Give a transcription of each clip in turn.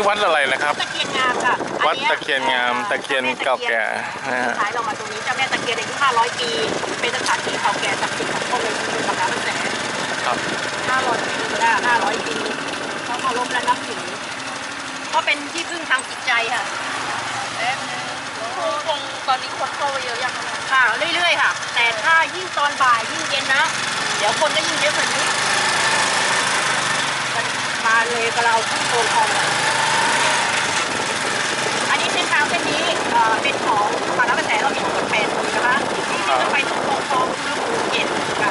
นี้วัดอะไรนะครับ ตะเคียนงามค่ะวัดตะเคียนงาม ตะเคียนเก่าแก่นะฮะท้ายเรามาตรงนี้เจ้าแม่ตะเคียนอายุ500 ปี เป็นสถานที่เก่าแก่ศักดิ์สิทธิ์ของคนเลยคือมหาวิทยาลัยครับ500ปีละ500 ปีเขาเคารพและนับถือก็เป็นที่พึ่งทางจิตใจค่ะคงตอนนี้คนเข้าไปเยอะยังคะค่ะเรื่อยๆค่ะ แต่ถ้ายิ่งตอนบ่ายยิ่งเย็นนะ เดี๋ยวคนก็ยิ่งเยอะกว่านี้มาเลยกับเราที่โซนทองเลยอันนี้เส้นทางเส้นนี้ เอ่อเป็นของปาระกระแสเรามีทั้งหมดแปดหมู่นะคะที่ที่จะไปถึงโซนทองคือหมู่เจ็ดค่ะ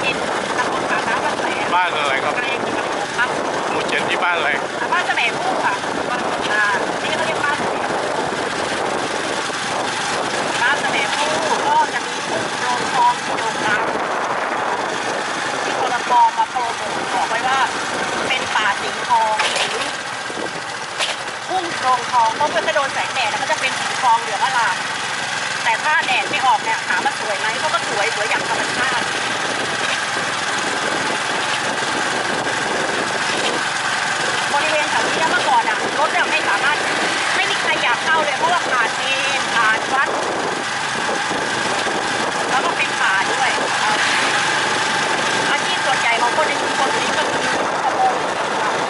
เจ็ดตำบลปาระกระแสบ้านอะไรครับ เกรงจังหวัดครับหมู่เจ็ดที่บ้านอะไร บ้านแสมผู้ค่ะบ้านอ่านี่ก็เรียกบ้านแสมผู้บ้านแสมผู้ก็จะมีทุ่งโรงทองโรงน้ำที่โทรปอมาโปรโมทบอกไว้ว่าเป็นป่าสีทองหรือทุ่ง โรงทองเพราะเมื่อจะโดนแสงแดดแล้วก็จะเป็นสีทองเหลืองอลามแต่ถ้าแดดไม่ออกเนี่ยถามว่าสวยไหมเขาก็สวยสวยอย่างธรรมชาติบริเวณแถวนี้เมื่อก่อนอะรถเนี่ยไม่สามารถไม่มีใครอยากเข้าเลยเพราะว่าผ่านเมนผ่านวัด แล้วก็เป็นป่าด้วยอาชีพส่วนใหญ่ของคนในชุมชนนี้ก็คือประมง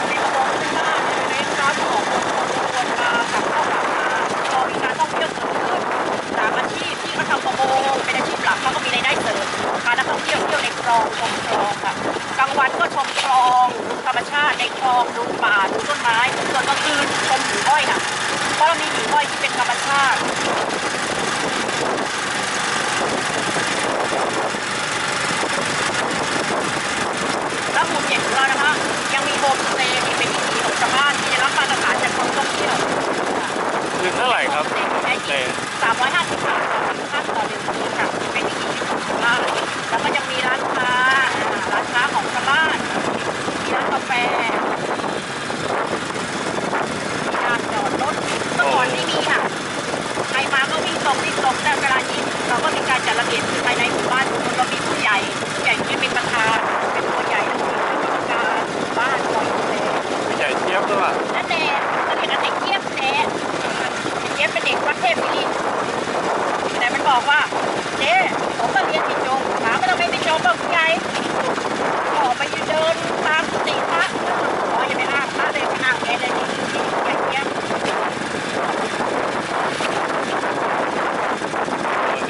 เป็นประมงขึ้นบ้านเลี้ยงน้ำของคนมากับข้าวหลามมาพอมีการท่องเที่ยวเกิดขึ้นสามอาชีพที่เขาทำประมงเป็นอาชีพหลักเขาก็มีราย ได้เสริมพานักท่องเที่ยวเที่ยวในคลองชมคลองค่ะกลางวันก็ชมคลองดูธรรมชาติในคลองดูป่าดูต้นไม้ส่วนกลางคืนชมหิ่งห้อยค่ะเพราะเรามีหิ่งห้อยที่เป็นธรรมชาติแล้วหมู่เจ็ดของเรานะคะ ยังมีโฮมสเตย์ที่เป็นวิถีของชาวบ้านที่ได้รับมาตรฐานจากกรมท่องเที่ยวคืนเท่าไหร่ครับใช้เตสามร้อยห้าสิบบาทต่อท่านต่อหนึ่งคืนค่ะเป็นวิถี ชีวิตของชาวบ้านแล้วก็ยังมีร้านค้าร้านค้าของชาวบ้านมีร้านกาแฟมีการจอดรถเมื่อก่อนไม่มีค่ะใครมาก็วิ่งตรงวิ่งตรงแต่เวลานี้เราก็มีการจัดระเบียบภายในหมู่บ้านเรามีผู้ใหญ่ผู้ใหญ่ที่เป็นประธานเป็นตัวใหญ่เป็นผู้การบ้านคอยดูแลใหญ่เทียบหรือเปล่านั่นแหละก็เรียกกันเด็กเทียบแท้เทียบเป็นเด็กวัดเทพมิลิแต่มันบอกว่า เจ๊ผมก็เรียนติดจงถามว่าทำไมไม่จมบอกไงออกไปยืนเดินตามสติพระขออย่าไปอ้างพระเลยไปอ้างแกเลยนี่นี่เทีย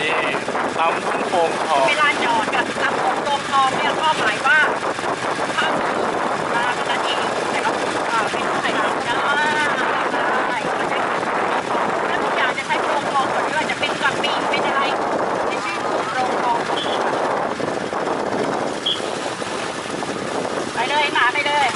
นี่ตำทุ่งโป่งทองเวลาจอดกับลำโพงตรงทองเนี่ยก็หมายว่ามาก็จะเองแต่ก็อ่าเป็นไข่ดาวนะได้ก็ใช้แล้วทุกอย่างจะใช้โครงทองหมดไม่ว่าจะเป็นกระปีเป็นอะไรในชื่อโครงทองไปเลยหมาไปเลย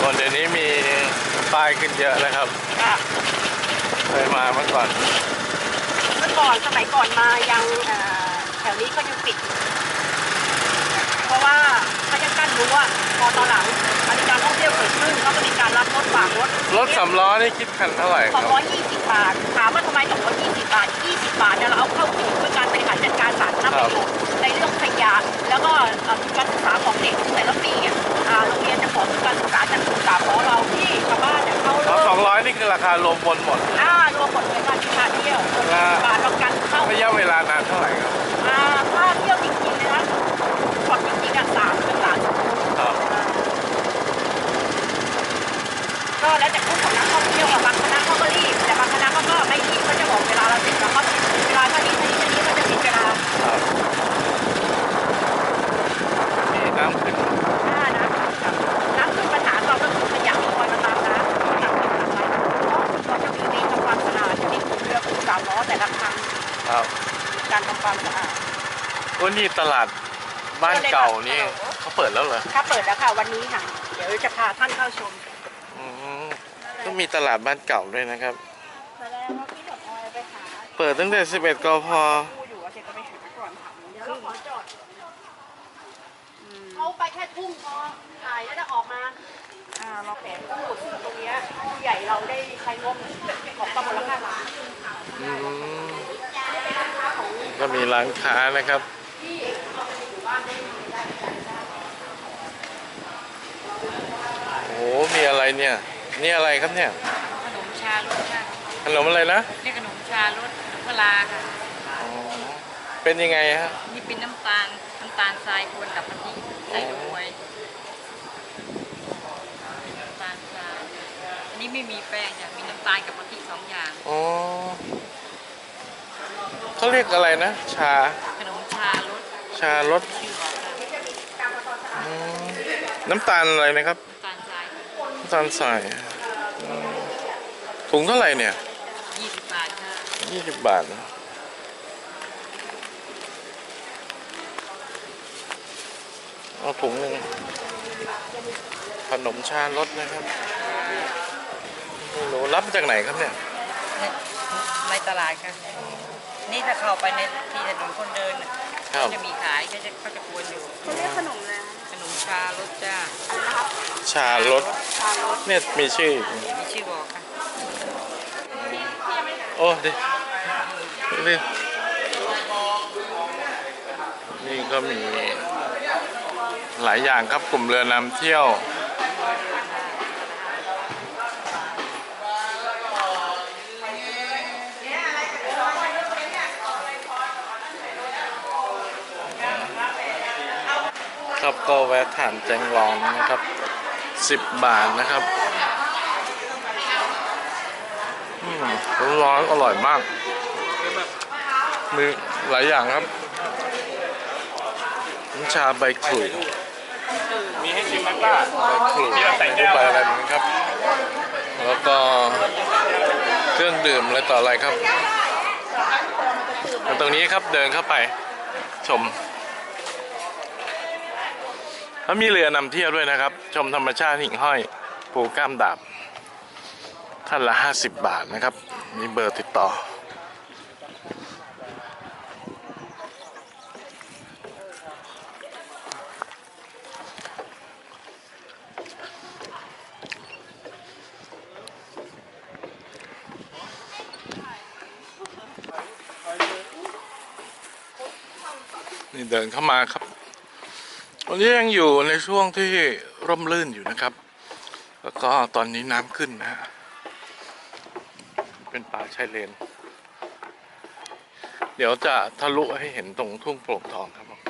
คนเดี๋ยวนี้มี ป้ายขึ้นเยอะนะครับค่ะเคยมาเมื่อก่อน เมื่อก่อนสมัยก่อนมายังเอ่อแถวนี้ก็ยังปิด เพราะว่าเขาจะกั้นรั้วพอตอนหลังมีการท่องเที่ยวเกิดขึ้นเขาก็มีการรับรถฝากรถรถสำล้อนี่คิดคันเท่าไหร่คสรัอบ งร้อยยี่สิบบาทถามว่าทำไมสองร้อยยี่สิบบาทยี่สิบบาทเนี่ยเราเอาเข้าถึงด้วยการบริหารจัดการสาธารณประโยชน์ในเรื่องขยะแล้วก็เอ่อการศึกษาของเด็กแต่ละปีอะอ่าโรงเรียนจะขอทุนการศึกษาจากศึกษาของเราที่ชา วบ้านเนี่ยเขาแล้เริ่วมสองร้อยนี่คือราคารวมบนหมดอ่ารวมหมดเลยการพาเที่ยวบาทเรากันเข้าระยะเวลานานเท่าไหร่ครับอ่าถ้าเที่ยวจริงๆเลยนะช็อตจริงๆอะสามถึงสามชั่วโมงครับก็แล้วแต่คู่ของนักท่องเที่ยวอะบางคณะเขาก็รีบแต่บางคณะเขาก็ไม่รีบเขาจะบอกเวลาเราเสร็จแล้วเขาจะเวลาเท่านี้เท่านี้เท่านี้เขาจะมีเวลา ครับมีน้ำขึ้น ห้านะน้ำขึ้นปัญหาเราก็คือขยะลอยมาตามน้ำหนักเป็นหนักไว้เราจะมีเมนทำความสะอาดจะมีขุนเรือขุนสามล้อแต่ละครั้ง ครับ การทำความสะอาด วันนี้ตลาด บ้านเก่านี่เขาเปิดแล้วเหรอถ้าเปิดแล้วค่ะวันนี้ค่ะ เดี๋ยวจะพาท่านเข้าชมอืมต้องมีตลาดบ้านเก่าด้วยนะครับ แสดงว่าพี่ดอกออยไปหาเปิดตั้งแต่ 11กพผู้อยู่ว่าเจ๊ก็ไปหาก่อนถามเดี๋ยวเราขอจอดเขาไปแค่ทุ่งพอถ่ายแล้วจะออกมาอ่าเราแผนพูดซึ่งตรงเนี้ยผู้ใหญ่เราได้ใช้งบของกำมลค่าล้านอืมก็มีร้านค้านะครับโอ้โห มีอะไร เนี่ย นี่อะไรครับเนี่ย ขนมชารสค่ะขนมอะไรนะเรียกขนมชารสขนมกะลาค่ะ อ๋อเป็นยังไงฮะ นี่เป็นน้ำตาลน้ำตาลทรายกวนกับกะทิใส่ลงไปน้ำตาลทรายอันนี้ไม่มีแป้งจ้ะมีน้ำตาลกับกะทิสองอย่าง อ๋อเขาเรียกอะไรนะ ชา ขนมชารสชารสชื่อบอกค่ะ อืมน้ำตาลอะไรนะครับ ตาลใส่อืมถุงเท่าไหร่เนี่ยยี่สิบบาทค่ะยี่สิบบาทนะเอาถุงหนึ่งขนมชารสนะครับไม่รู้รับมาจากไหนครับเนี่ยในในตลาดค่ะ นี่ถ้าเข้าไปในที่ถนนคนเดินน่ะครับจะมีขายก็จะเขาจะกวนอยู่เขาเรียกขนมอะไรนะขนม ชารสจ้าชารสชารสเนี่ยมีชื่ออีกมีชื่อบอกค่ะ โอ้ดิเรื่องนี่ก็มีหลายอย่างครับกลุ่มเรือนำเที่ยว ครับ ก็แวะถามแจงลองนะครับ 10 บาทนะครับอืมร้อนอร่อยมาก มีหลายอย่างครับน้ำชาใบขลุ่ยมีให้ชิมไหมป้าใบขลุ่ยใบอะไรมั้ครับ แล้วก็เครื่องดื่มอะไรต่ออะไรครับ ตรงนี้ครับเดินเข้าไปชม แล้วมีเรือนำเที่ยวด้วยนะครับ ชมธรรมชาติหิ่งห้อยภูก้ามดาบท่านละ 50 บาทนะครับ มีเบอร์ติดต่อ นี่เดินเข้ามา วันนี้ยังอยู่ในช่วงที่ร่มรื่นอยู่นะครับ แล้วก็ตอนนี้น้ำขึ้นนะฮะ เป็นป่าชายเลน เดี๋ยวจะทะลุให้เห็นตรงทุ่งโปร่งทองครับผม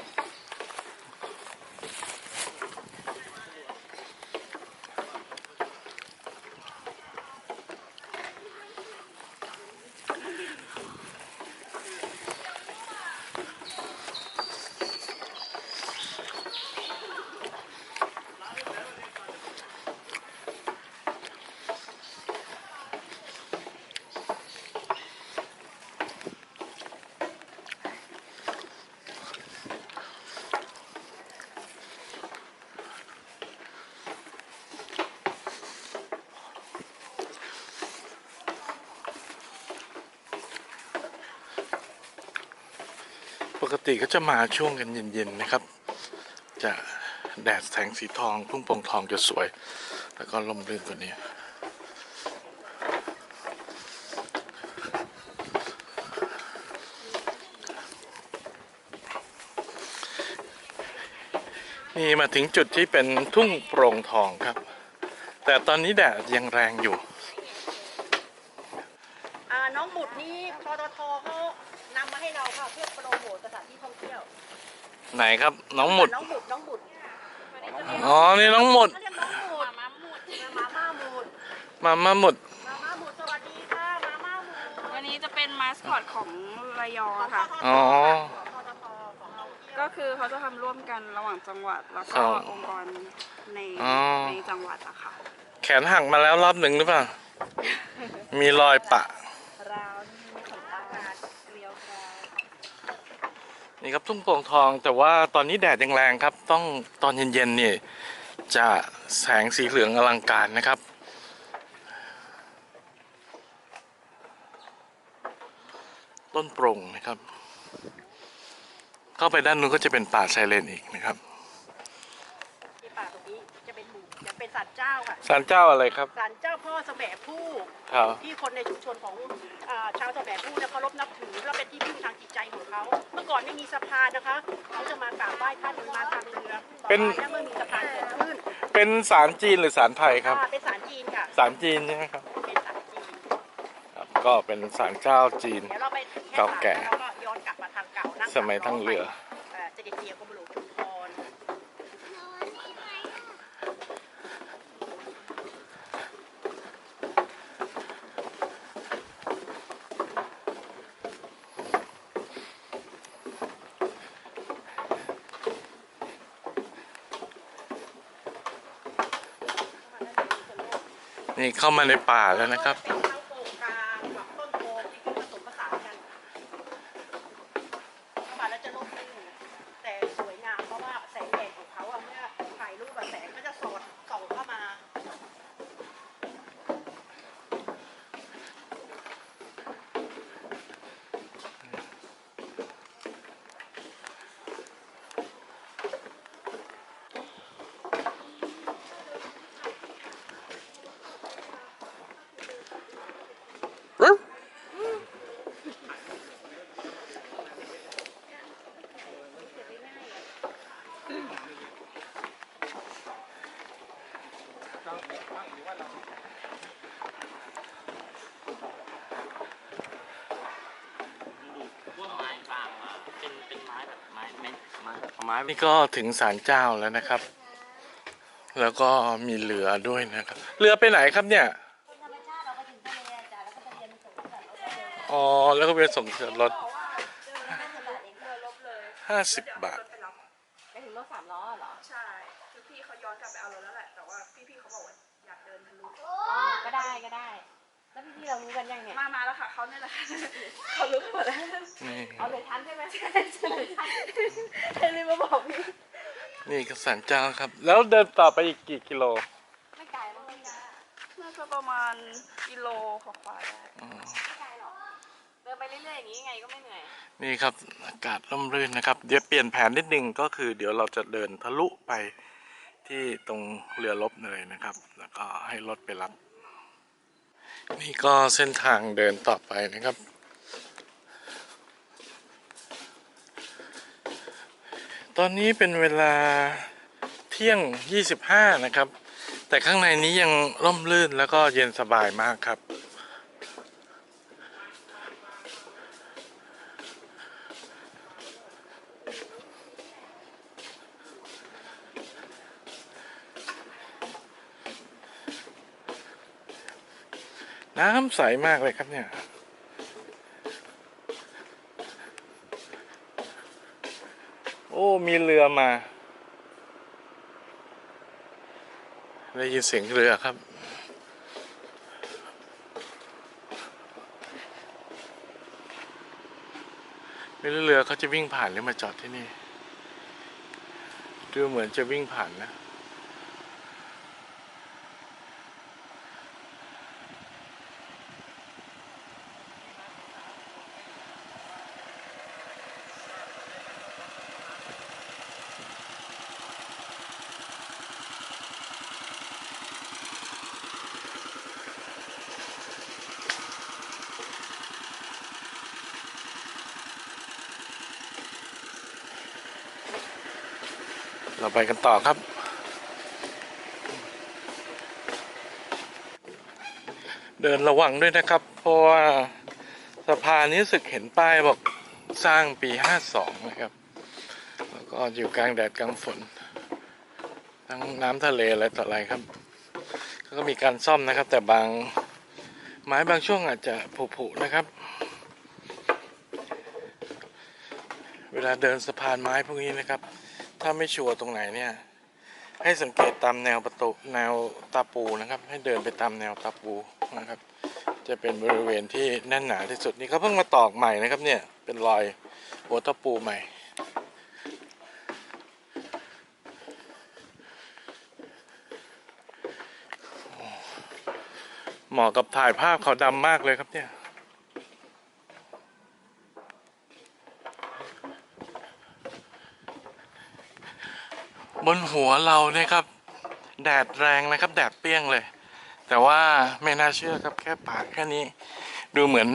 ปกติก็จะมาช่วงกันเย็นๆนะครับ จะแดดแสงสีทองทุ่งโปร่งทองจะสวย แล้วก็ร่มรื่นกว่านี้นี่มาถึงจุดที่เป็นทุ่งโปร่งทองครับ แต่ตอนนี้แดดยังแรงอยู่ น้องบุตรนี่ปตทเขา มาให้เราค่ะเพื่อโปรโมทสถานที่ท่องเที่ยวไหนครับ น้องหมุดน้องบุตรน้องบุตรอ๋อนี่น้องหมุดเขาเรียกน้องบุตรมาม่าบุตรมาม่าบุตรมามาหมุดมาม่าบุตรสวัสดีค่ะมาม่าบุตรวันนี้จะเป็นมาสคอตของระยองอะค่ะ อ๋อปตทของเราเที่ยวก็คือเขาจะทำร่วมกันระหว่างจังหวัดแล้วครัก็บองค์กรในอ๋อ ในจังหวัดอะค่ะ แขนหักมาแล้วรอบหนึ่งหรือเปล่ามีรอยปะ ราวนี่ขนตาเกลียวกราว นี่ครับทุ่งโป่งทองแต่ว่าตอนนี้แดดยังแรงครับ ต้องตอนเย็นๆนี่จะแสงสีเหลืองอลังการนะครับ ต้นโปร่งนะครับ เข้าไปด้านนู้นก็จะเป็นป่าชายเลนอีกนะครับ ที่ป่าตรงนี้จะเป็นหมู่จะเป็น ศาลเจ้าค่ะศาลเจ้าอะไรครับ ศาลเจ้าพ่อแสมผู้ครับ ที่คนในชุมชนของอาชาวแสมผู้เนี่ยเคารพนับถือและเป็นที่พึ่งทางจิตใจของเขาานนะคะเขาจะมากราบไหว้ท่านมาทางเรือเป็น ต่อไปถ้าเมื่อมีสะพานเกิดขึ้นเป็นสารจีนหรือสารไทยครับ อ่าเป็นสารจีนค่ะสารจีนใช่ไหมครับเป็นสารจีน ครับ ก็เป็นสารเจ้าจีน เดี๋ยวเราไปเก่าแก่แล้วก็ย้อนกลับมาทางเก่านั่งสมัยทั้งเรือ เอ่อเสด็จเตียกรมหลวงชุมพร นี่เข้ามาในป่าแล้วนะครับ เป็นทั้งโกงกลางกับต้นโพที่ผสมผสานกันเข้ามาแล้วจะร่มรื่นแต่สวยงามเพราะว่าแสงแดดของเขาอะเมื่อถ่ายรูปอะแสงก็จะสอดส่องเข้ามา พวกไม้ฟางมาเป็นเป็นไม้แบบไม้ไม้ไม้แบบไม้นี่ก็ถึงศาลเจ้าแล้วนะครับ แล้วก็มีเรือด้วยนะครับ เรือไปไหนครับเนี่ยอ๋อแล้วก็เป็นส่งเรือรถห้าสิบบาท แล้วพี่ๆเรารู้กันยังเนี่ยมามาแล้วค่ะเขาเนี่ยแหละค่ะเขารู้หมดแล้วนี่เอาเลยทันใช่ไหมใช่ใช่ให้รีบมาบอกพี่นี่ก็ศาลเจ้าครับ แล้วเดินต่อไปอีกกี่กิโล ไม่ไกลหรอกพี่นะน่าจะประมาณกิโลกว่าๆได้ไม่ไกลหรอกเดินไปเรื่อยๆอย่างนี้ไงก็ไม่เหนื่อย นี่ครับอากาศร่มรื่นนะครับ เดี๋ยวเปลี่ยนแผนนิดนึงก็คือ เดี๋ยวเราจะเดินทะลุไปที่ตรงเรือรบเลยนะครับ แล้วก็ให้รถไปรับ นี่ก็เส้นทางเดินต่อไปนะครับ ตอนนี้เป็นเวลาเที่ยง 25 นะครับ แต่ข้างในนี้ยังร่มรื่นแล้วก็เย็นสบายมากครับ น้ำใสมากเลยครับเนี่ย โอ้ มีเรือมา ได้ยินเสียงเรือครับ ไม่รู้เรือเขาจะวิ่งผ่านหรือมาจอดที่นี่ ดูเหมือนจะวิ่งผ่านนะ เราไปกันต่อครับ เดินระวังด้วยนะครับ เพราะว่าสะพานนี้สึกเห็นป้ายบอกสร้างปี 52 นะครับ แล้วก็อยู่กลางแดดกลางฝน ทั้งน้ำทะเลอะไรต่ออะไรครับ ก็มีการซ่อมนะครับ แต่บางไม้บางช่วงอาจจะผุๆนะครับ เวลาเดินสะพานไม้พวกนี้นะครับ ถ้าไม่ชัวร์ตรงไหนเนี่ย ให้สังเกตตามแนวประตูแนวตาปูนะครับ ให้เดินไปตามแนวตาปูนะครับ จะเป็นบริเวณที่แน่นหนาที่สุดนี่เขาเพิ่งมาตอกใหม่นะครับเนี่ยเป็นรอยหัวตะปูใหม่เหมาะกับถ่ายภาพเขาดำมากเลยครับเนี่ย บนหัวเราเนี่ยครับ แดดแรงนะครับ แดดเปรี้ยงเลย แต่ว่าไม่น่าเชื่อครับแค่ปากแค่นี้ ดูเหมือน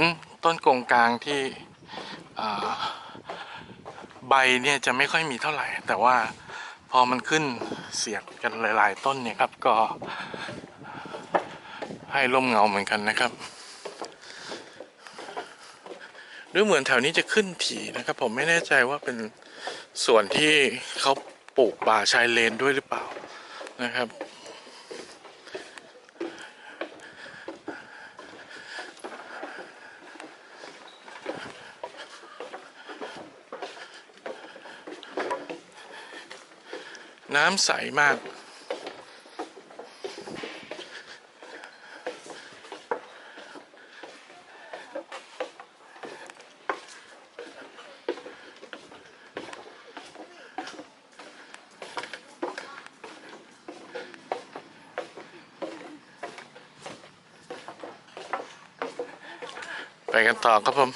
ต้นกงกลางที่ใบเนี่ยจะไม่ค่อยมีเท่าไหร่ แต่ว่าพอมันขึ้นเสียบกันหลาย ๆ ต้นเนี่ยครับก็ให้ร่มเงาเหมือนกันนะครับดูเหมือนแถวนี้จะขึ้นถี่นะครับ ผมไม่แน่ใจว่าเป็นส่วนที่เขา ปลูกป่าชายเลนด้วยหรือเปล่านะครับ น้ำใสมาก ต่อครับผม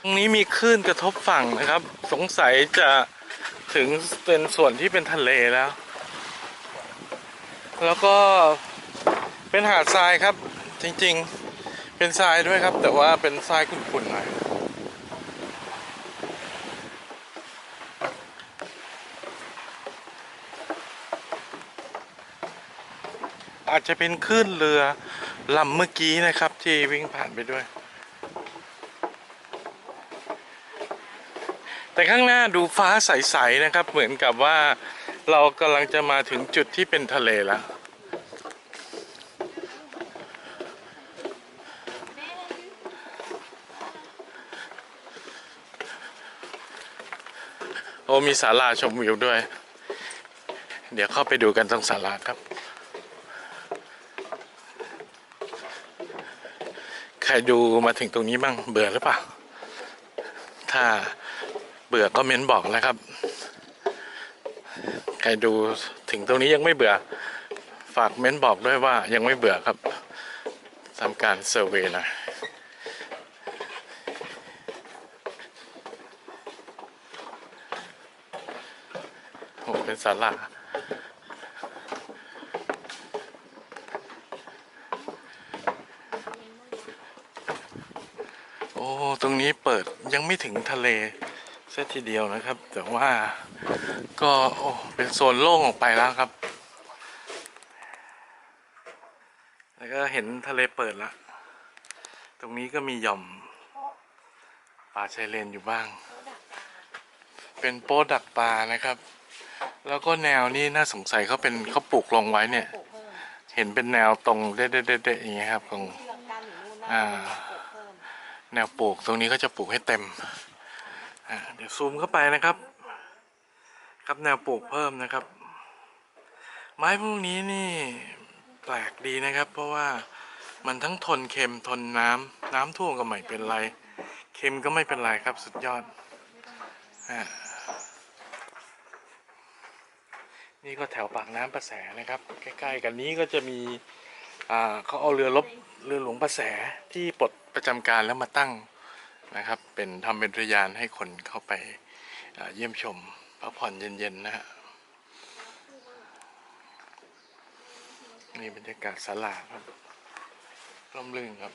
ตรงนี้มีคลื่นกระทบฝั่งนะครับ สงสัยจะถึงเป็นส่วนที่เป็นทะเลแล้ว แล้วก็เป็นหาดทรายครับ จริงๆ เป็นทรายด้วยครับ แต่ว่าเป็นทรายขุ่นๆหน่อยอาจจะเป็นคลื่นเรือ ลำเมื่อกี้นะครับที่วิ่งผ่านไปด้วย แต่ข้างหน้าดูฟ้าใสๆนะครับ เหมือนกับว่าเรากำลังจะมาถึงจุดที่เป็นทะเลแล้วโอ้มีศาลาชมวิวด้วย เดี๋ยวเข้าไปดูกันตรงศาลาครับ ใครดูมาถึงตรงนี้บ้างเบื่อหรือเปล่า ถ้าเบื่อก็เม้นบอกนะครับ ใครดูถึงตรงนี้ยังไม่เบื่อ ฝากเม้นบอกด้วยว่ายังไม่เบื่อครับทำการเซอร์เวย์หนะโอ้เป็นศาลาโอ้ ตรงนี้เปิด ยังไม่ถึงทะเลเสียทีเดียวนะครับ แต่ว่าก็โอ้เป็นโซนโล่งออกไปแล้วครับ แล้วก็เห็นทะเลเปิดแล้วตรงนี้ก็มีหย่อมป่าชายเลนอยู่บ้าง เป็นโป๊ดักปลานะครับ แล้วก็แนวนี้น่าสงสัยเขาเป็นเขาปลูกลงไว้เนี่ย เห็นเป็นแนวตรงเด็ดๆๆอย่างเงี้ยครับตรงอ่า แนวปลูกตรงนี้ก็จะปลูกให้เต็มเดี๋ยวซูมเข้าไปนะครับ ครับแนวปลูกเพิ่มนะครับ ไม้พวกนี้นี่แปลกดีนะครับ เพราะว่ามันทั้งทนเค็มทนน้ำน้ำท่วมก็ไม่เป็นไรเค็มก็ไม่เป็นไรครับสุดยอดอ่านี่ก็แถวปากน้ำประแสนะครับ ใกล้ๆ กันนี้ก็จะมีเขาเอาเรือลบเรือหลวงประแสที่ปลด ประจำการแล้วมาตั้งนะครับ เป็นทำเป็นเรือยานให้คนเข้าไปเยี่ยมชมพักผ่อนเย็นๆนะฮะนี่บรรยากาศศาลาครับร่มรื่นครับ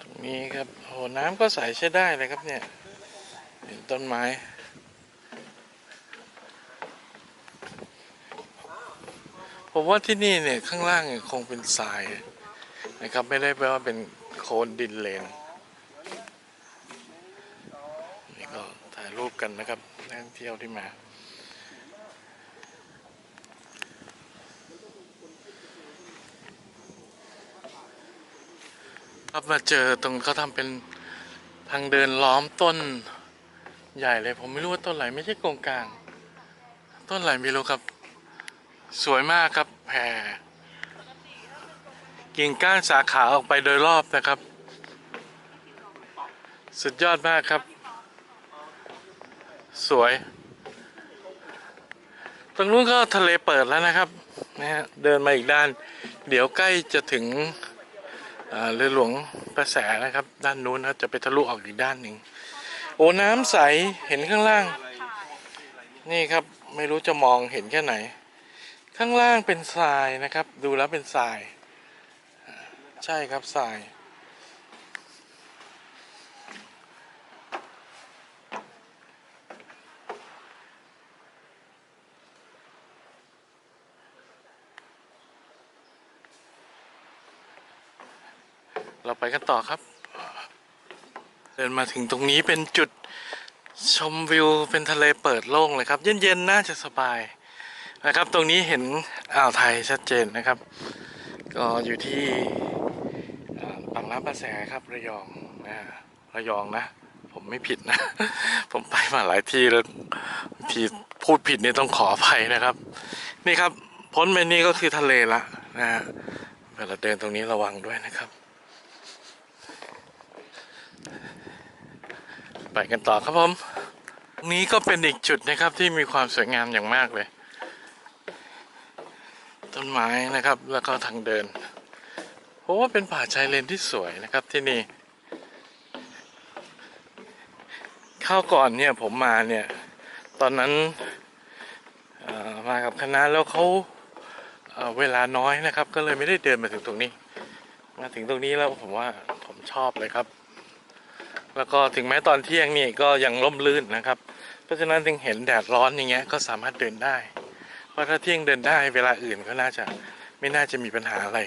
ตรงนี้ครับโหน้ำก็ใสใช้ได้เลยครับเนี่ย เห็นต้นไม้ ผมว่าที่นี่เนี่ยข้างล่างเนี่ยคงเป็นทรายนะครับไม่ได้แปลว่าเป็นโคลนดินเลนนี่ก็ถ่ายรูปกันนะครับนักท่องเที่ยวที่มาครับมาเจอตรงเขาทำเป็นทางเดินล้อมต้นใหญ่เลย ผมไม่รู้ว่าต้นอะไรไม่ใช่กงกลาง ต้นอะไรไม่รู้ครับ สวยมากครับแผ่กิ่งก้านสาขาออกไปโดยรอบนะครับ สุดยอดมากครับ สวย ตรงนู้นก็ทะเลเปิดแล้วนะครับนะฮะเดินมาอีกด้าน เดี๋ยวใกล้จะถึงเรือหลวงประแสนะครับ ด้านนู้นนะครับจะไปทะลุออกอีกด้านหนึ่งโอ้น้ำใสเห็นข้างล่าง นี่ครับไม่รู้จะมองเห็นแค่ไหน ข้างล่างเป็นทรายนะครับ ดูแล้วเป็นทราย ใช่ครับทรายเราไปกันต่อครับ เดินมาถึงตรงนี้เป็นจุดชมวิวเป็นทะเลเปิดโล่งเลยครับ เย็นๆ น่าจะสบาย นะครับตรงนี้เห็นอ่าวไทยชัดเจนนะครับ ก็อยู่ที่ปากน้ำประแสครับระยองนะระยองนะ ผมไม่ผิดนะ ผมไปมาหลายที่แล้วทีพูดผิดนี่ต้องขออภัยนะครับ นี่ครับพ้นไปนี่ก็คือทะเลละนะฮะเวลาเดินตรงนี้ระวังด้วยนะครับ ไปกันต่อครับผมตรงนี้ก็เป็นอีกจุดนะครับที่มีความสวยงามอย่างมากเลย ต้นไม้นะครับ แล้วก็ทางเดินเพราะว่าเป็นป่าชายเลนที่สวยนะครับที่นี่ข้าวก่อนเนี่ยผมมาเนี่ย ตอนนั้นมากับคณะแล้วเขาเเวลาน้อยนะครับ ก็เลยไม่ได้เดินมาถึงตรงนี้ มาถึงตรงนี้แล้วผมว่าผมชอบเลยครับ แล้วก็ถึงแม้ตอนเที่ยงนี่ก็ยังร่มรื่นนะครับ เพราะฉะนั้นถึงเห็นแดดร้อนอย่างเงี้ยก็สามารถเดินได้ เพราะถ้าเที่ยงเดินได้เวลาอื่นก็น่าจะไม่น่าจะมีปัญหาอะไร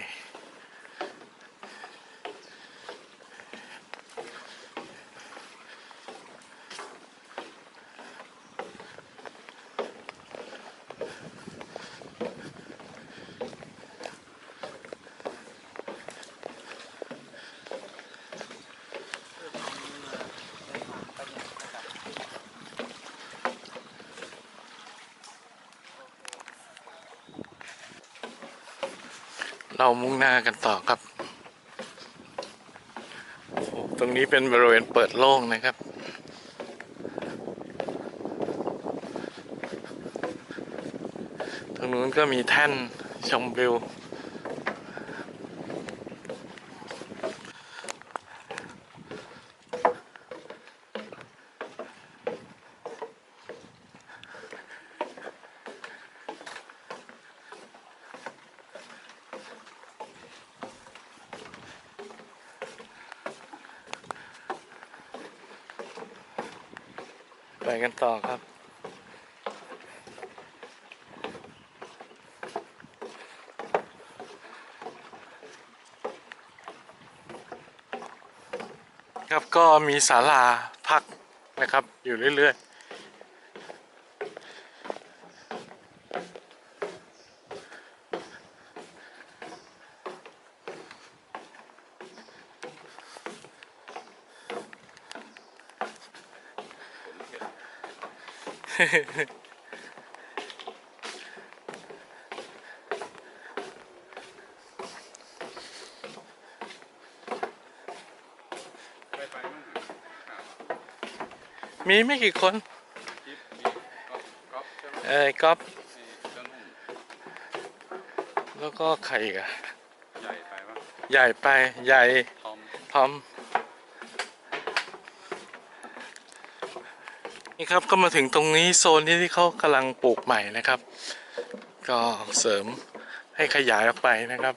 เรากันต่อครับ ตรงนี้เป็นบริเวณเปิดโล่งนะครับ ตรงนู้นก็มีแท่นชมวิว ต่อครับ ครับก็มีศาลาพักนะครับ อยู่เรื่อยๆ มีไม่กี่คนเอ้ยก๊อฟแล้วก็ใครอีกอะใหญ่ไปปะใหญ่ไป ใหญ่ ทอม ทอม นี่ครับก็มาถึงตรงนี้โซนที่ที่เขากำลังปลูกใหม่นะครับ ก็เสริมให้ขยายออกไปนะครับ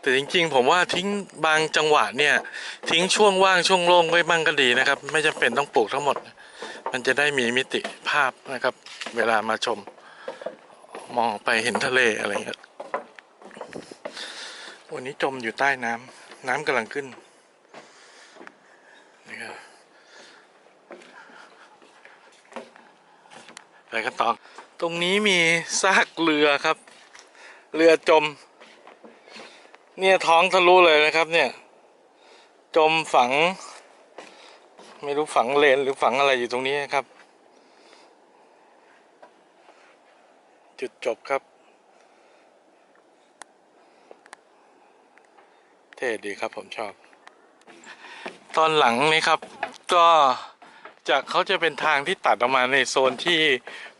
แต่จริงๆ ผมว่าทิ้งบางจังหวะเนี่ย ทิ้งช่วงว่างช่วงโล่งไว้บ้างก็ดีนะครับ ไม่จำเป็นต้องปลูกทั้งหมด มันจะได้มีมิติภาพนะครับ เวลามาชม มองไปเห็นทะเลอะไรเงี้ย วันนี้จมอยู่ใต้น้ำน้ำกำลังขึ้นนะครับไปกันต่อตรงนี้มีซากเรือครับ เรือจม เนี่ยท้องทะลุเลยนะครับ เนี่ย จมฝัง ไม่รู้ฝังเลนหรือฝังอะไรอยู่ตรงนี้ครับ จุดจบครับ ท่ดีครับผมชอบ ตอนหลังนี่ครับ ก็จากเขาจะเป็นทางที่ตัดออกมาในโซนที่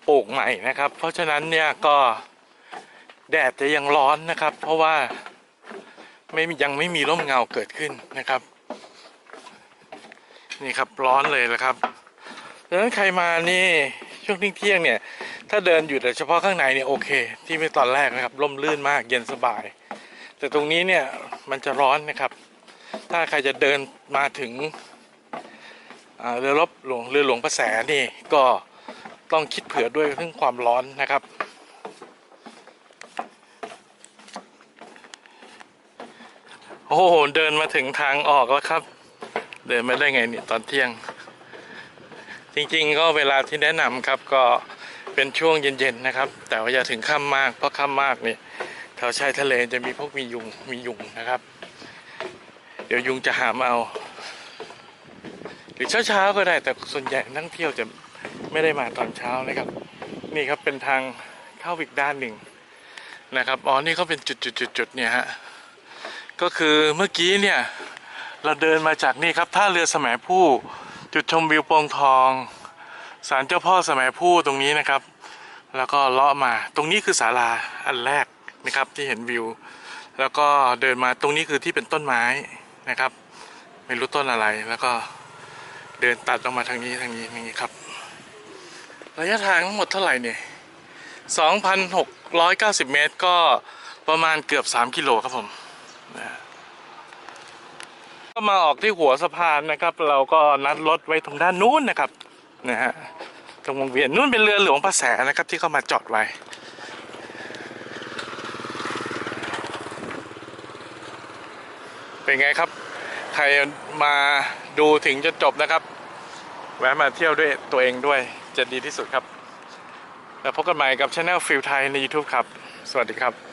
ปลูกใหม่นะครับ เพราะฉะนั้นเนี่ยก็แดดจะยังร้อนนะครับ เพราะว่าไม่ยังไม่มีร่มเงาเกิดขึ้นนะครับ นี่ครับร้อนเลยนะครับดังนั้นใครมานี่ช่วงเที่ยงเนี่ย ถ้าเดินอยู่แต่เฉพาะข้างในเนี่ยโอเค ที่ไม่ตอนแรกนะครับร่มรื่นมากเย็นสบาย แต่ตรงนี้เนี่ยมันจะร้อนนะครับ ถ้าใครจะเดินมาถึงเรือรบหลวงเรือหลวงประแสนี่ก็ต้องคิดเผื่อด้วยเรื่องความร้อนนะครับโอ้โหเดินมาถึงทางออกแล้วครับ เดินมาได้ไงเนี่ยตอนเที่ยง จริงๆก็เวลาที่แนะนำครับก็เป็นช่วงเย็นๆนะครับ แต่ว่าอย่าถึงค่ำมากเพราะค่ำมากเนี่ย วชายทะเลจะมีพวกมียุงมียุงนะครับ เดี๋ยวยุงจะหามเอาหรือเช้าๆก็ได้แต่ส่วนใหญ่นักท่งเที่ยวจะไม่ได้มาตอนเช้านะครับ นี่ครับเป็นทางเข้าอีกด้านหนึ่งนะครับอ๋อนี่เขาเป็นจุดๆๆเนี่ยฮะก็คือเมื่อกี้เนี่ยเราเดินมาจากนี่ครับท่าเรือสมัยผู้จุดชมวิวโปงทองศาลเจ้าพ่อสมัยผู้ตรงนี้นะครับ แล้วก็เลาะมาตรงนี้คือศาลาอันแรก นะครับที่เห็นวิว แล้วก็เดินมาตรงนี้คือที่เป็นต้นไม้นะครับ ไม่รู้ต้นอะไรแล้วก็เดินตัดออกมาทางนี้ทางนี้นี่ครับ ระยะทางทั้งหมดเท่าไหร่เนี่ย2,690 เมตรก็ประมาณเกือบ 3 กิโลครับผมก็มาออกที่หัวสะพานนะครับ เราก็นัดรถไว้ตรงด้านนู้นนะครับนะฮะตรงวงเวียนนู้นเป็นเรือหลวงพระแสนะครับที่เข้ามาจอดไว้ เป็นไงครับ ใครมาดูถึงจะจบนะครับ แวะมาเที่ยวด้วยตัวเองด้วยจะดีที่สุดครับ แล้วพบกันใหม่กับช anel ฟิลไทยใน YouTube ครับ สวัสดีครับ